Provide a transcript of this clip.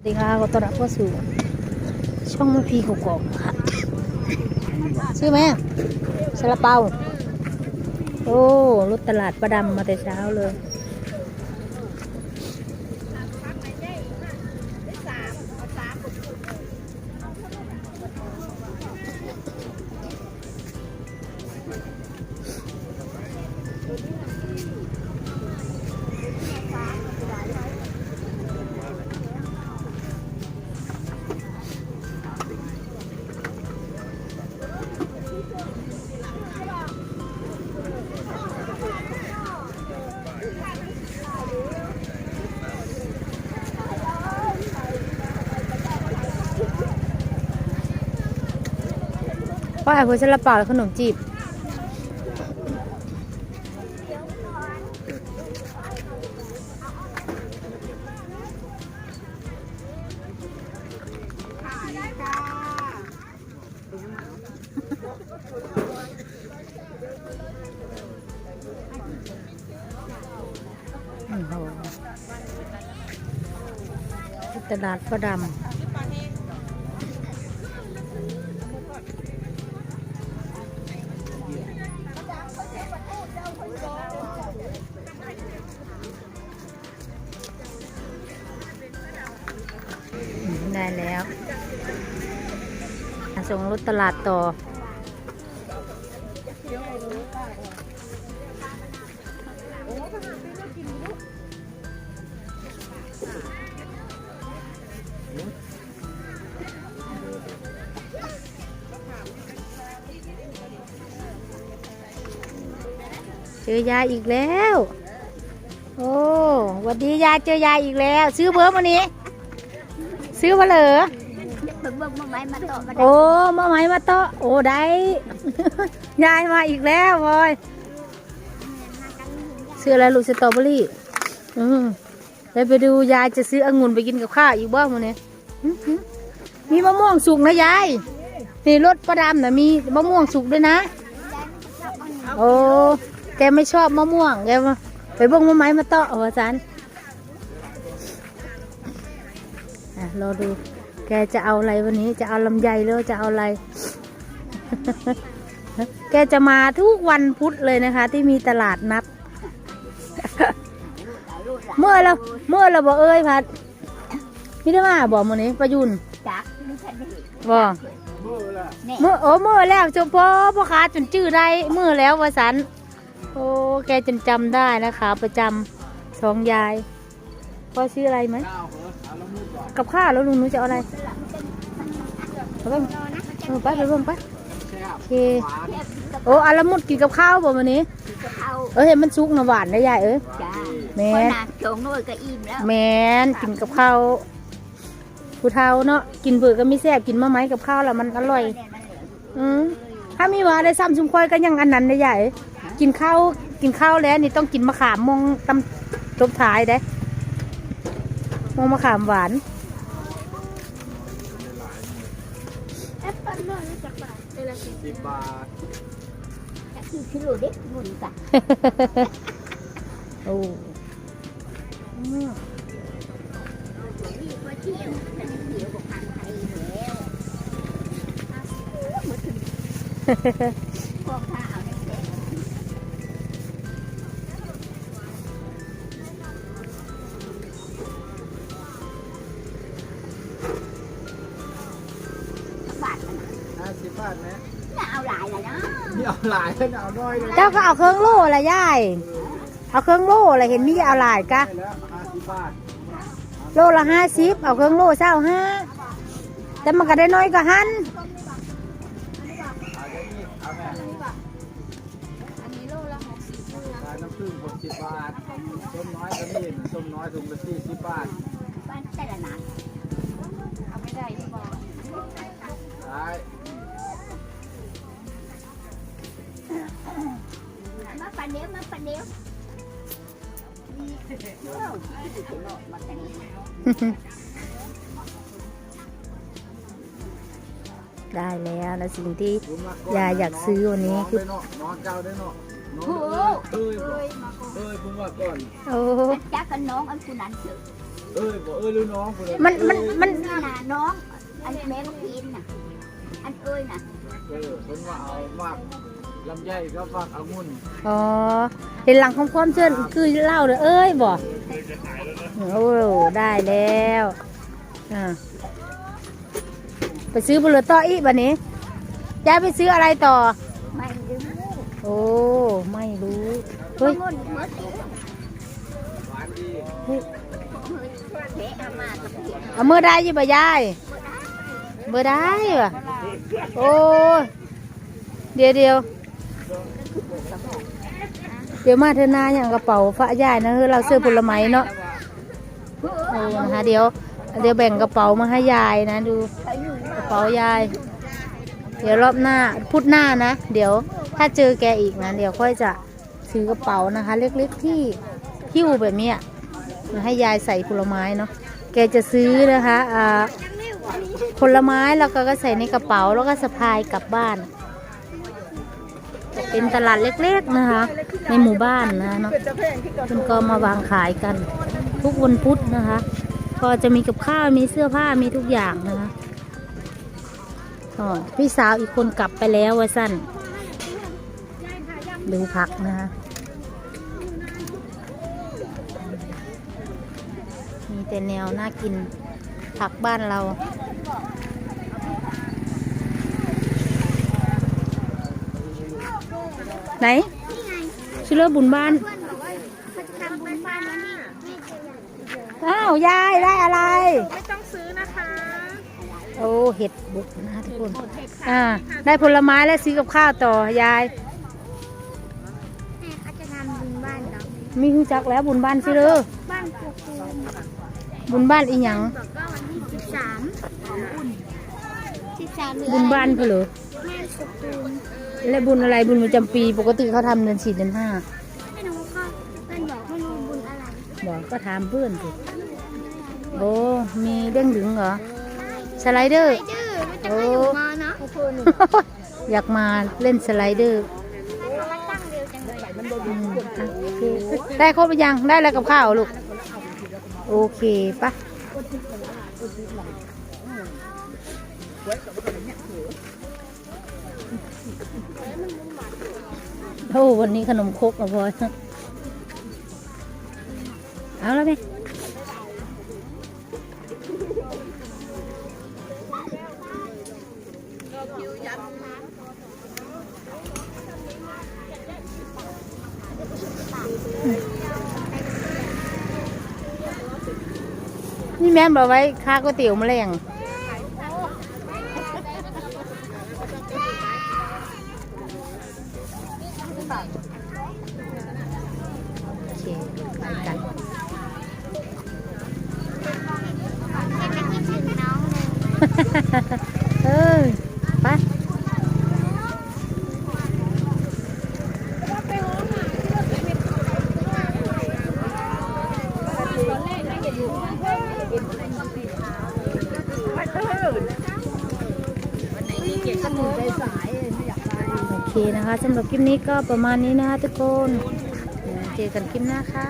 สวัสดีค่ะขอต้อนรับเข้าสู่ช่องพีกกอกค่ะชื่อไหมซาลาเปา โอ้ รถตลาดประดำมาแต่เช้าเลย ป้าเอาซาลาเปาและขนมจีบ ตลาดประดำ ส่งรถตลาดต่อ เจอยายอีกแล้ว โอ้วัสดียายเจอยายอีกแล้ว ซื้อเบอร์มานี้ ซื้อมาเหรอ เบิ่งเบิ่งมาไม้มาต่อมาได้โอ้มาไหมมาโตะโอ้ได้ ยายมาอีกแล้วบอยซื้ออะไรลูกสตรอเบอรี่อืมไปไปดูยายจะซื้อองุ่นไปกินกับข้าวอีกบ้างมันนี้อื้อหือมีมะม่วงสุกนะยายนี่รถประดำนะมีมะม่วงสุกด้วยนะ โอ้แกไม่ชอบมะม่วงแกมาไปเบิ่งมะไม้มาเตาะเอาว่าจันอะรอดู แกจะเอาอะไรวันนี้จะเอาลำไยหรือจะเอาอะไร แกจะมาทุกวันพุธเลยนะคะ ที่มีตลาดนัด เมื่อเราเมื่อเราบอกเอ้ยพัดพี่ได้มาบอกมื้อนี้ประยุนจักไม่ทันได้บอกเนี่ยเมื่อโอ้เมื่อแล้วจนพ่อพ่อค้าจนจื้อได้เมื่อแล้ววาสันโอ้แกจนจำได้นะคะ ประจำสองยายพ่อซื้ออะไรไหม กับข้าวแล้วลุงหนูจะเอาอะไรไปเบิ่งเออไปไปเบิ่งไปโอเคโอ้อาละมุดกินกับข้าวบ่วันนี้กะเพราเออเห็นมันสุกนะหวานได้ยายเอ้ยจ้าแม่คนน่ะโจงน้อยก็อิ่มแล้วแมนกินกับข้าวผู้เฒ่าเนาะกินเผือกก็ไม่แซ่บกินมะไม้กับข้าวแล้วมันอร่อยอืมถ้ามีว่าได้ซ้ำชุมคอยก็ยังอันนั้นได้ใหญ่กินข้าวกินข้าวแล้วนี่ต้องกินมะขามมองตำตบท้ายได้ มองมะขามหวานแอปเปิ้ลน้อยจักบาทเลยละสิสิบบาทจักคือกิโลเด็กบุญกะโอ้อืมนี่ก็เที่ยวแต่เที่ยวกับพันไทยแล้วมา เอาหลายแล้วนะนี่เอาหลายเลยเอาน้อยเลยเจ้าก็เอาเครื่องโล่ละยาย เอาเครื่องโล่ละเห็นมีเอาหลายกะได้แล้วห้าสิบบาทโลละห้าสิบเอาเครื่องโล่เศร้าห้าแต่มันก็ได้น้อยก็หันเอาอย่างนี้เอาแม่อันนี้โลละหกสิบขายน้ำผึ้งหกสิบบาทส้มน้อยก็มีส้มน้อยถุงละสี่สิบบาทบ้านแต่ละนัด มาปันเดียวมาปันเดียวว้าวที่ถึงโลกมาแต่นี้ได้แล้วนะสิ่งที่ผมมก่อนยายอยากซื้อวันนี้คือเมาปันเดียวมาปันเดียวเออเออนอนเจ้าได้เนาะนอนเอ้ยเอ้ยผมว่าก่อนโอ้จักกันน้องอันผู้นั้นเถอะเเอ้ยบอกเอ้ยรู้น้องกูเลยมันมันมันนี่นะน้องอันแม่ลูกอินน่ะอันเอ้ยน่ะเออเพิ่นว่าเอามาก ลำไยก็ฝากองุ่นอ๋อเห็นหลังของความเชื่อคือเล่าเลยเอ้ยบ่โอ้ได้แล้วอ่าไปซื้อบุหรี่ต่ออีกบันนี้ยายไปซื้ออะไรต่อ ไม่รู้โอ้ไม่รู้เฮ้เฮ้ยยงนเมื่อกี้หวานดีเฮ้ยเทอามาตะเกียบเอามือได้อยี่บ่ยายเบอร์ได้ว่ะโอ้ยเดี๋ยวเดี๋ยวเดี๋ยวมาเธอหน้าอย่างกระเป๋าฝายายนะเฮ้ยเราเสื้อผลไม้เนาะโอ้นะคะเดี๋ยวเดี๋ยวแบ่งกระเป๋ามาให้ยายนะดูกระเป๋ายาย เดี๋ยวรอบหน้าพุธหน้านะ เดี๋ยวถ้าเจอแกอีกนะเดี๋ยวค่อยจะซื้อกระเป๋านะคะ เล็กๆที่หิ้วแบบนี้มาให้ยายใส่ผลไม้เนาะแกจะซื้อนะคะอ่าผลไม้แล้วก็ใส่ในกระเป๋าแล้วก็สะพายกลับบ้าน เป็นตลาดเล็กๆนะคะ ในหมู่บ้านนะเนาะคุณก็มาวางขายกัน ทุกวันพุธนะคะ ก็จะมีกับข้าวมีเสื้อผ้ามีทุกอย่างนะคะอ๋อพี่สาวอีกคนกลับไปแล้ววะสั้นดูผักนะคะมีแต่แนวน่ากินผักบ้านเรา ไหนชื่อเลือบุญบ้านทำบุญบ้านแล้วนี่อ้าวยายได้อะไร ไม่ต้องซื้อนะคะ โอ้เห็ดบุกนะทุกคนอ่าได้ผลไม้และซื้อกับข้าวต่อยายแม่เขาจะทำบุญบ้านเหรอมีหูจักแล้วบุญบ้านสิเลยบ้านกูกูบุญบ้านอีหยังบอกว่าวันที่สิบสามสิบสามหรือบุญบ้านเพนเหรอแม่กูกู และบุญอะไรบุญประจำปี ปกติเขาทำเดือนสี่เดือนห้าไม่รู้เขาเพื่อนบอกไม่รู้บุญอะไรบอกก็ถามเพื่อนสิโอ้มีเด้งดึงเหรอสไลเดอร์ไปดื้อมันจะไม่อยู่มาเนาะอยากมาเล่นสไลเดอร์มันตั้งเร็วจังเลยอืมอะโอเคได้ครบหรือยังได้แล้วกับข้าวลูก โอเคปะ โอ้วันนี้ขนมครกอะพลอยเอาแล้วไหมนี่แม่บอกไว้ค่าก๋วยเตี๋ยวแมลงโอ เออไปโอเคนะคะสำหรับคลิปนี้ก็ประมาณนี้นะคะทุกคน เจอกันคลิปหน้าค่ะ